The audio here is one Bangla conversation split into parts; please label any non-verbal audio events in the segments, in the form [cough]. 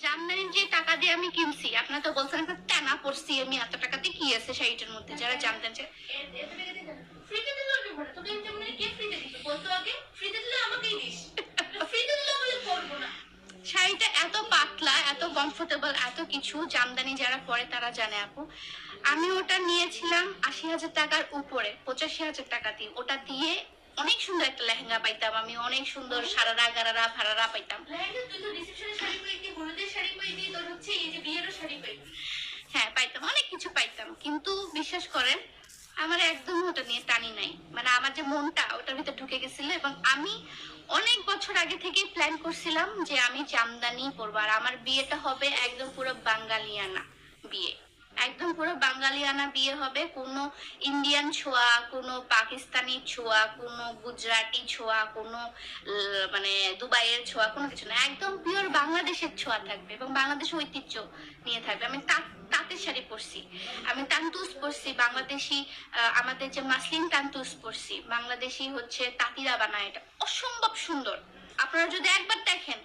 জামদানির যে টাকা দিয়ে আমি কিনছি আপনার তো বলছেন একটা টানা পড়ছি আমি এত টাকাতে কি আছে শাড়িটার মধ্যে? যারা জামদানি চায়। ফ্রিতে দিল কি করে তোকে যেমন কে ফ্রিতে দিল বলতো আগে। ফ্রিতে দিলে আমাকেই দিস। [laughs] ফ্রিতে দিলে বলে করব না। শাড়িটা এত পাতলা এত কমফোর্টেবল এত কিছু জামদানি যারা পরে তারা জানে আপু। আমি ওটা নিয়েছিলাম আশি হাজার টাকার উপরে পঁচাশি হাজার টাকা দিয়ে। ওটা দিয়ে অনেক সুন্দর একটা লেহেঙ্গা পাইতাম আমি অনেক সুন্দর সারারা গারারা ফারারা পাইতাম। লেহেঙ্গা তুই তো রিসেপশনের শাড়ি পাইতি হলুদের শাড়ি পাইতি তোর হচ্ছে এই যে বিয়েরও শাড়ি পাইতি হ্যাঁ পাইতাম অনেক কিছু পাইতাম কিন্তু বিশ্বাস করেন, আমার একদম ওটা নিয়ে টানি নাই। মানে আমার যে মনটা, ওটার ভিতরে ঢুকে গেছিল এবং আমি অনেক বছর আগে থেকেই প্ল্যান করছিলাম যে আমি জামদানি পরবো। আর আমার বিয়েটা হবে একদম পুরো বাঙালিয়ানা বিয়ে। একদম পুরো বাঙালিয়ানা বিয়ে হবে, কোনো ইন্ডিয়ান ছোঁয়া, কোনো পাকিস্তানি ছোঁয়া, কোনো গুজরাটি ছোঁয়া, কোনো মানে দুবাইয়ের ছোঁয়া, কোনো কিছু না। একদম পিওর বাংলাদেশের ছোঁয়া থাকবে এবং বাংলাদেশের ঐতিহ্য নিয়ে থাকবে। আমি তাঁতের শাড়ি পরছি, আমি তান্তুস পরছি, বাংলাদেশি আমাদের যে মাসলিন তান্তুস পরছি, বাংলাদেশি হচ্ছে তাঁতিরা বানায় এটা। অসম্ভব সুন্দর। আপনারা যদি একবার দেখেন,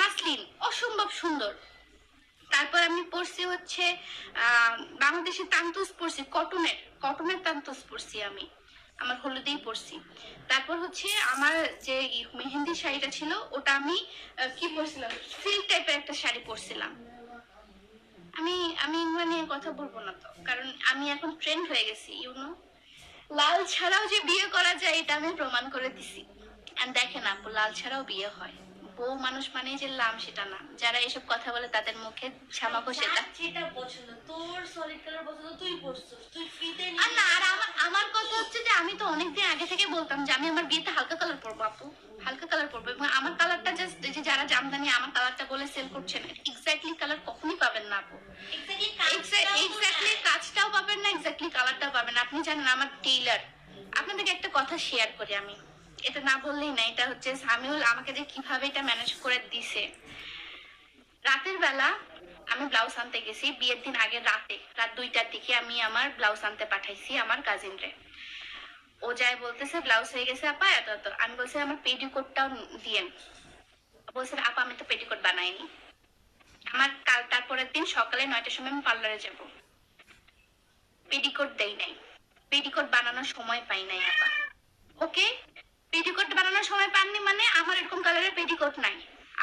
মাসলিন অসম্ভব সুন্দর। তারপর আমি পরছি হচ্ছে আহ, বাংলাদেশি তান্তুস পরছি কটনের কটনের তান্তুস পরছি আমি আমার হলুদেই পরছি তারপর হচ্ছে আমার যে মেহেন্দি শাড়িটা ছিল ওটা আমি কি পরছিলাম সিল্ক টাইপের একটা শাড়ি পরছিলাম আমি আমি মানে কথা বলব না তো কারণ আমি এখন ট্রেন্ড হয়ে গেছি ইউনো লাল ছাড়াও যে বিয়ে করা যায় এটা আমি প্রমাণ করে দিছি। দেখেন আপু লাল ছাড়াও বিয়ে হয়। বউ মানুষ মানেই যে লাম সেটা না। যারা এসব কথা বলে তাদের মুখে ছামাকো সেটা যেটা পছন্দ তোর সলিড কালার পছন্দ তুই পরছিস তুই ফ্রিতে আর না আর আমার আমার কথা হচ্ছে যে আমি তো অনেকদিন আগে থেকে বলতাম যে আমি আমার বিয়েতে হালকা কালার পরবো আপু। হালকা কালার পরবো এবং আমার কালারটা জাস্ট যে যারা জামদানি আমার কালারটা বলে সেল করছেন এক্স্যাক্টলি কালার কখনই পাবেন না আপু। এক্স্যাক্টলি কাজটাও পাবেন না এক্স্যাক্টলি কালারটাও পাবেন আপনি জানেন আমার টেইলার আপনাদেরকে একটা কথা শেয়ার করি আমি। এটা না বললেই না, এটা হচ্ছে সামিউল আমাকে যে কীভাবে এটা ম্যানেজ করে দিছে। রাতের বেলা আমি ব্লাউজ আনতে গেছি, বিয়ের দিন আগে রাতে, রাত দুইটার দিকে আমি আমার ব্লাউজ আনতে পাঠাইছি আমার কাজিন রে ও যায় বলতেছে ব্লাউজ হয়ে গেছে আপা, এত এত। আমি বলছি, আমার পেটিকোটটাও দিয়েন। বলছে, আপা, আমি তো পেটিকোট বানাইনি। আমার কাল, তারপরের দিন সকালে নয়টার সময় আমি পার্লারে যাব। পেটিকোট দেই নাই। পেটিকোট বানানোর সময় পাই নাই আপা ওকে পেটিকোট বানানোর সময় পাননি মানে আমার এরকম পেটিকোট নাই।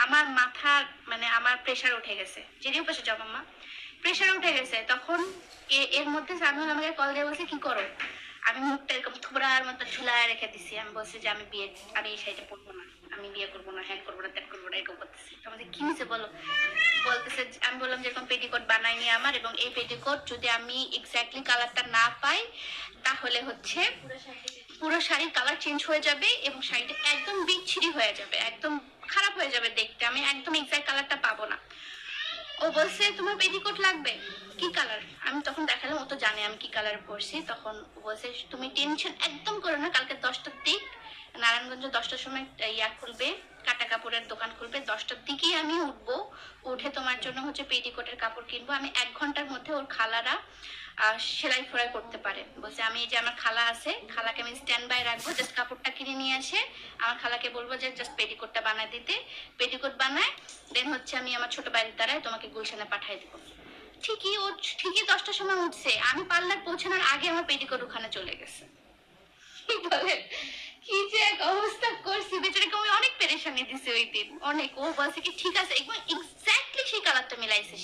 আমার মাথা মানে আমার প্রেসার উঠে গেছে। যেদিও পাশে যাব মা? প্রেসার উঠে গেছে। তখন এর মধ্যে সামিউল আমাকে কল দিয়ে বলছে, কি করো? আমি মুখটা এরকম থুবড়ার মতো ঝুলায় রেখে দিছি। আমি বলছি যে, আমি বিয়ে, আমি এই শাড়িটা পরবো না। আমি বিয়ে করব না হ্যাঁ করব না, ত্যাগ করব না, এরকম করতেছি আমাদের কি হয়েছে বলো? বলতেছে আমি বললাম যে, এরকম পেটিকোট বানাইনি আমার এবং এই পেটিকোট যদি আমি এক্স্যাক্টলি কালারটা না পাই, তাহলে হচ্ছে পুরো পুরো শাড়ির কালার চেঞ্জ হয়ে যাবে এবং শাড়িটা একদম বিচ্ছিরি হয়ে যাবে, একদম খারাপ হয়ে যাবে দেখতে। আমি একদম এক্সাক্ট কালারটা পাবো না। ও বলছে, তোমার পেটিকোট লাগবে? কি কালার আমি তখন দেখালাম, ও তো জানে আমি কি কালার পরছি। তখন বলছে, তুমি টেনশন একদম করো না, কালকে দশটার দিক, নারায়ণগঞ্জ দশটার সময় ইয়া খুলবে কাপড়ের দোকান খুলবে, দশটার দিকেই আমি উঠবো। উঠে তোমার জন্য হচ্ছে পেটিকোটের কাপড় কিনবো। আমি এক ঘণ্টার মধ্যে ওর খালারা সেলাই ফোড়াই করতে পারে। বলছে, আমি এই যে আমার খালা আছে, খালাকে আমি স্ট্যান্ড বাই রাখব জাস্ট কাপড়টা কিনে নিয়ে আসে। আমার খালাকে বলব যে জাস্ট পেটিকোটটা বানায় দিতে। পেটিকোট বানায় দেন হচ্ছে আমি আমার ছোট বাড়ির দ্বারাই তোমাকে গুলশানে পাঠিয়ে দেবো। ঠিকই ও, ঠিকই দশটার সময় উঠছে। আমি পার্লার পৌঁছানোর আগে আমার পেটিকোট ওখানে চলে গেছে [laughs] কি যে এক অবস্থা করছি বেচারাকে আমি অনেক পেরেশানি দিছি ওই অনেক ও বলছে কি ঠিক আছে একদম এক্স্যাক্টলি সেই কালারটা মিলাইছে।